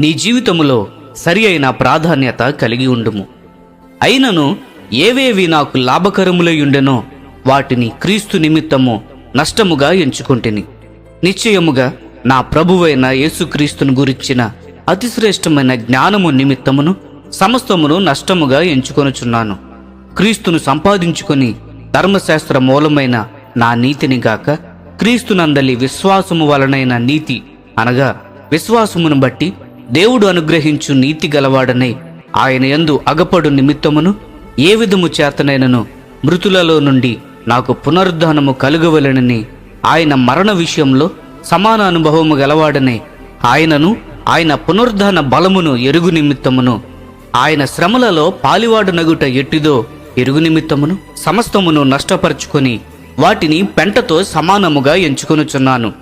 నీ జీవితములో సరి అయిన ప్రాధాన్యత కలిగి ఉండుము. అయినను ఏవేవి నాకు లాభకరములయుండెనో వాటిని క్రీస్తు నిమిత్తము నష్టముగా ఎంచుకొంటిని. నిశ్చయముగా నా ప్రభువైన యేసుక్రీస్తును గురించిన అతిశ్రేష్టమైన జ్ఞానము నిమిత్తమును సమస్తమును నష్టముగా ఎంచుకొనుచున్నాను. క్రీస్తును సంపాదించుకొని ధర్మశాస్త్ర మూలమైన నా నీతిని గాక క్రీస్తునందలి విశ్వాసము వలనైన నీతి అనగా విశ్వాసమును బట్టి దేవుడు అనుగ్రహించు నీతి గలవాడనై ఆయన యందు అగపడు నిమిత్తమును ఏ విధము చేతనైనను మృతులలో నుండి నాకు పునరుద్ధానము కలుగవలెనని ఆయన మరణ విషయంలో సమాన అనుభవము గలవాడనే ఆయనను ఆయన పునరుద్ధాన బలమును ఎరుగు నిమిత్తమును ఆయన శ్రమలలో పాలివాడనగుట ఎట్టిదో ఎరుగు నిమిత్తమును సమస్తమును నష్టపరుచుకొని వాటిని పెంటతో సమానముగా ఎంచుకొనుచున్నాను.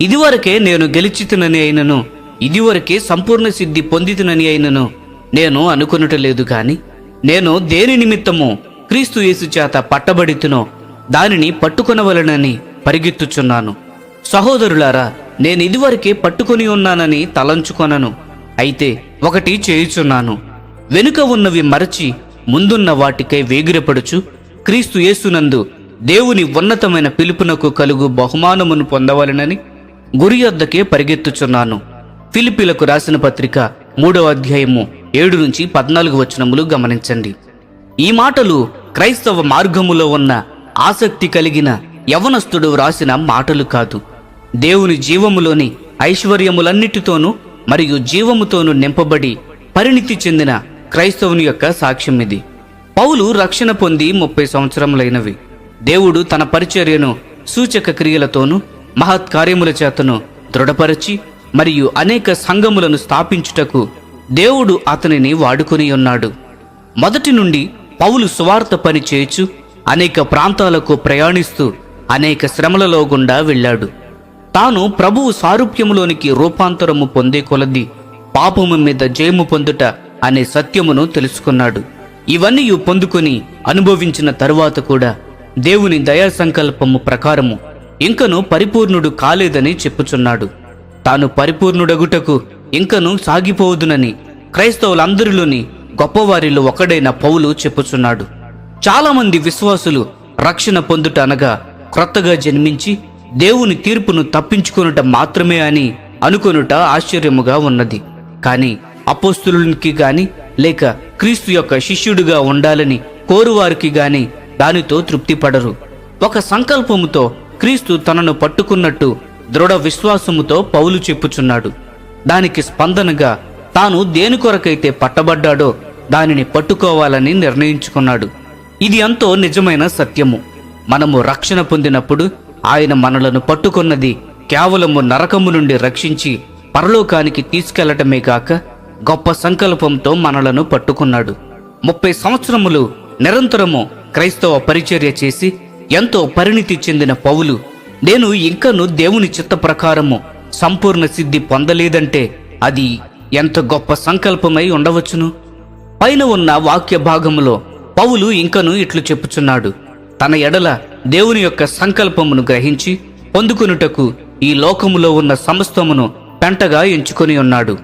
ఇదివరకే నేను గెలిచితునని అయినను ఇదివరకే సంపూర్ణ సిద్ధి పొందితునని అయినను నేను అనుకొనుటలేదు కాని నేను దేని నిమిత్తము క్రీస్తు యేసు చేత పట్టబడితునో దానిని పట్టుకొనవలనని పరిగెత్తుచున్నాను. సహోదరులారా నేను ఇదివరకే పట్టుకొని ఉన్నానని తలంచుకొనను. అయితే ఒకటి చేయుచున్నాను. వెనుక ఉన్నవి మరచి ముందున్న వాటికై వేగిరపడుచు క్రీస్తు యేసునందు దేవుని ఉన్నతమైన పిలుపునకు కలుగు బహుమానమును పొందవలనని గురి యొద్దకే పరిగెత్తుచున్నాను. ఫిలిపిలకు రాసిన పత్రిక మూడవ అధ్యాయము ఏడు నుంచి పద్నాలుగు వచనములు గమనించండి. ఈ మాటలు క్రైస్తవ మార్గములో ఉన్న ఆసక్తి కలిగిన యవనస్తుడు వ్రాసిన మాటలు కాదు. దేవుని జీవములోని ఐశ్వర్యములన్నిటితోనూ మరియు జీవముతోనూ నింపబడి పరిణితి చెందిన క్రైస్తవుని యొక్క సాక్ష్యం ఇది. పౌలు రక్షణ పొంది ముప్పై సంవత్సరములైనవి. దేవుడు తన పరిచర్యను సూచక క్రియలతోనూ మహత్కార్యముల చేతను దృఢపరచి మరియు అనేక సంఘములను స్థాపించుటకు దేవుడు అతనిని వాడుకొని ఉన్నాడు. మొదటి నుండి పౌలు సువార్త పని చేయుచు అనేక ప్రాంతాలకు ప్రయాణిస్తూ అనేక శ్రమలలో గుండా వెళ్ళాడు. తాను ప్రభువు సారూప్యములోనికి రూపాంతరము పొందే కొలది పాపము మీద జయము పొందుట అనే సత్యమును తెలుసుకున్నాడు. ఇవన్నీ పొందుకొని అనుభవించిన తరువాత కూడా దేవుని దయా సంకల్పము ప్రకారము ఇంకను పరిపూర్ణుడు కాలేదని చెప్పుచున్నాడు. తాను పరిపూర్ణుడగుటకు ఇంకను సాగిపోవుదునని క్రైస్తవులందరిలోని గొప్పవారిలో ఒకడైన పౌలు చెప్పుచున్నాడు. చాలామంది విశ్వాసులు రక్షణ పొందుట అనగా క్రొత్తగా జన్మించి దేవుని తీర్పును తప్పించుకొనుట మాత్రమే అని అనుకొనుట ఆశ్చర్యముగా ఉన్నది. కానీ అపోస్తులునికి గాని లేక క్రీస్తు యొక్క శిష్యుడిగా ఉండాలని కోరువారికి గాని దానితో తృప్తిపడరు. ఒక సంకల్పముతో క్రీస్తు తనను పట్టుకున్నట్టు దృఢ విశ్వాసముతో పౌలు చెప్పుచున్నాడు. దానికి స్పందనగా తాను దేని కొరకైతే పట్టబడ్డాడో దానిని పట్టుకోవాలని నిర్ణయించుకున్నాడు. ఇది ఎంతో నిజమైన సత్యము. మనము రక్షణ పొందినప్పుడు ఆయన మనలను పట్టుకున్నది కేవలము నరకము నుండి రక్షించి పరలోకానికి తీసుకెళ్ళటమే కాక గొప్ప సంకల్పంతో మనలను పట్టుకున్నాడు. ముప్పై సంవత్సరములు నిరంతరము క్రైస్తవ పరిచర్య చేసి ఎంతో పరిణితి చెందిన పౌలు నేను ఇంకను దేవుని చిత్త ప్రకారము సంపూర్ణ సిద్ధి పొందలేదంటే అది ఎంత గొప్ప సంకల్పమై ఉండవచ్చును? పైన ఉన్న వాక్య భాగములో పౌలు ఇంకను ఇట్లు చెప్పుచున్నాడు. తన ఎడల దేవుని యొక్క సంకల్పమును గ్రహించి పొందుకొనుటకు ఈ లోకములో ఉన్న సమస్తమును పెంటగా ఎంచుకొని ఉన్నాడు.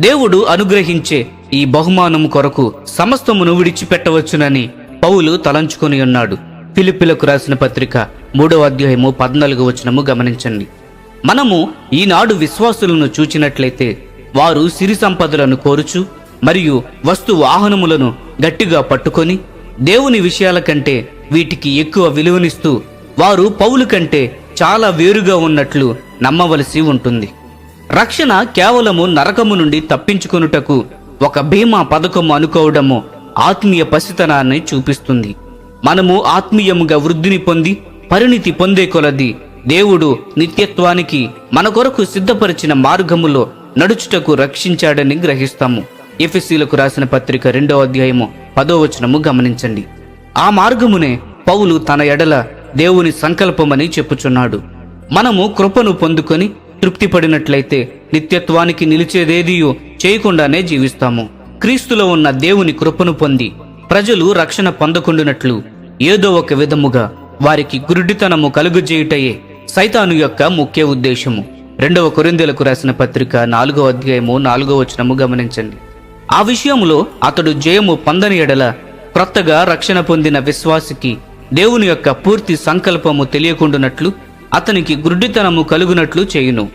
దేవుడు అనుగ్రహించే ఈ బహుమానము కొరకు సమస్తమును విడిచిపెట్టవచ్చునని పౌలు తలంచుకొని ఉన్నాడు. ఫిలిపిలకు రాసిన పత్రిక మూడవ అధ్యాయము పద్నాలుగు వచనము గమనించండి. మనము ఈనాడు విశ్వాసులను చూచినట్లయితే వారు సిరి సంపదలను కోరుచు మరియు వస్తు వాహనములను గట్టిగా పట్టుకొని దేవుని విషయాల కంటే వీటికి ఎక్కువ విలువనిస్తూ వారు పౌలు కంటే చాలా వేరుగా ఉన్నట్లు నమ్మవలసి ఉంటుంది. రక్షణ కేవలము నరకము నుండి తప్పించుకొనుటకు ఒక బీమా పథకము అనుకోవడము ఆత్మీయ పసితనాన్ని చూపిస్తుంది. మనము ఆత్మీయముగా వృద్ధిని పొంది పరిణితి పొందే కొలది దేవుడు నిత్యత్వానికి మన కొరకు సిద్ధపరిచిన మార్గములో నడుచుటకు రక్షించాడని గ్రహిస్తాము. ఎఫ్ఎస్సీలకు రాసిన పత్రిక రెండో అధ్యాయము పదో వచనము గమనించండి. ఆ మార్గమునే పౌలు తన ఎడల దేవుని సంకల్పమని చెప్పుచున్నాడు. మనము కృపను పొందుకొని తృప్తిపడినట్లయితే నిత్యత్వానికి నిలిచేదేదియో చేయకుండానే జీవిస్తాము. క్రీస్తులో ఉన్న దేవుని కృపను పొంది ప్రజలు రక్షణ పొందకుండునట్లు ఏదో ఒక విధముగా వారికి గురుడితనము కలుగజేయుటయే సైతాను యొక్క ముఖ్య ఉద్దేశము. రెండవ కొరిందెలకు రాసిన పత్రిక నాలుగో అధ్యాయము నాలుగో వచనము గమనించండి. ఆ విషయంలో అతడు జయము పొందని ఎడల క్రొత్తగా రక్షణ పొందిన విశ్వాసికి దేవుని యొక్క పూర్తి సంకల్పము తెలియకుండునట్లు అతనికి గుడ్డితనము కలుగునట్లు చేయును.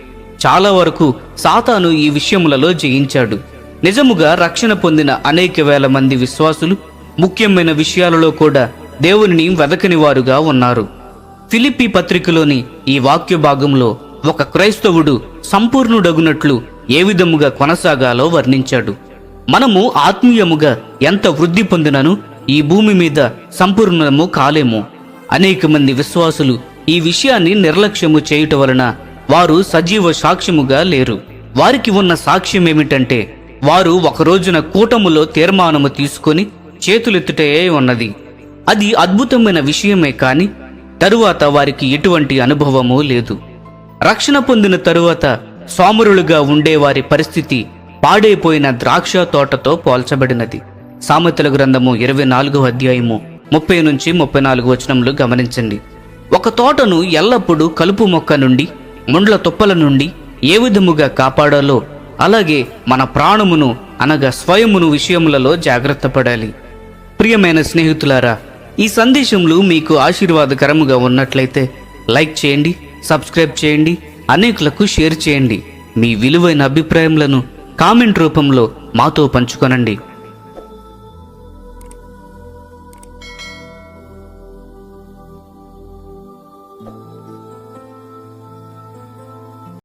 చాలా వరకు సాతాను ఈ విషయములలో జయించాడు. నిజముగా రక్షణ పొందిన అనేక వేల మంది విశ్వాసులు ముఖ్యమైన విషయాలలో కూడా దేవునిని వెదకని వారుగా ఉన్నారు. ఫిలిప్పి పత్రికలోని ఈ వాక్య భాగంలో ఒక క్రైస్తవుడు సంపూర్ణుడగునట్లు ఏ విధముగా కొనసాగాలో వర్ణించాడు. మనము ఆత్మీయముగా ఎంత వృద్ధి పొందినను ఈ భూమి మీద సంపూర్ణము కాలేము. అనేక మంది విశ్వాసులు ఈ విషయాన్ని నిర్లక్ష్యము చేయుట వలన వారు సజీవ సాక్ష్యముగా లేరు. వారికి ఉన్న సాక్ష్యం ఏమిటంటే వారు ఒకరోజున కూటములో తీర్మానము తీసుకొని చేతులెత్తుటే ఉన్నది. అది అద్భుతమైన విషయమే కాని తరువాత వారికి ఎటువంటి అనుభవము లేదు. రక్షణ పొందిన తరువాత సోమరులుగా ఉండే వారి పరిస్థితి పాడైపోయిన ద్రాక్ష తోటతో పోల్చబడినది. సామెతల గ్రంథము ఇరవై నాలుగో అధ్యాయము ముప్పై నుంచి ముప్పై నాలుగు వచనములు గమనించండి. ఒక తోటను ఎల్లప్పుడూ కలుపు మొక్క నుండి ముండ్ల తుప్పల నుండి ఏ విధముగా కాపాడాలో అలాగే మన ప్రాణమును అనగా స్వయమును విషయములలో జాగ్రత్త పడాలి. ప్రియమైన స్నేహితులారా ఈ సందేశములు మీకు ఆశీర్వాదకరముగా ఉన్నట్లయితే లైక్ చేయండి సబ్స్క్రైబ్ చేయండి అనేకులకు షేర్ చేయండి. మీ విలువైన అభిప్రాయములను కామెంట్ రూపంలో మాతో పంచుకొనండి.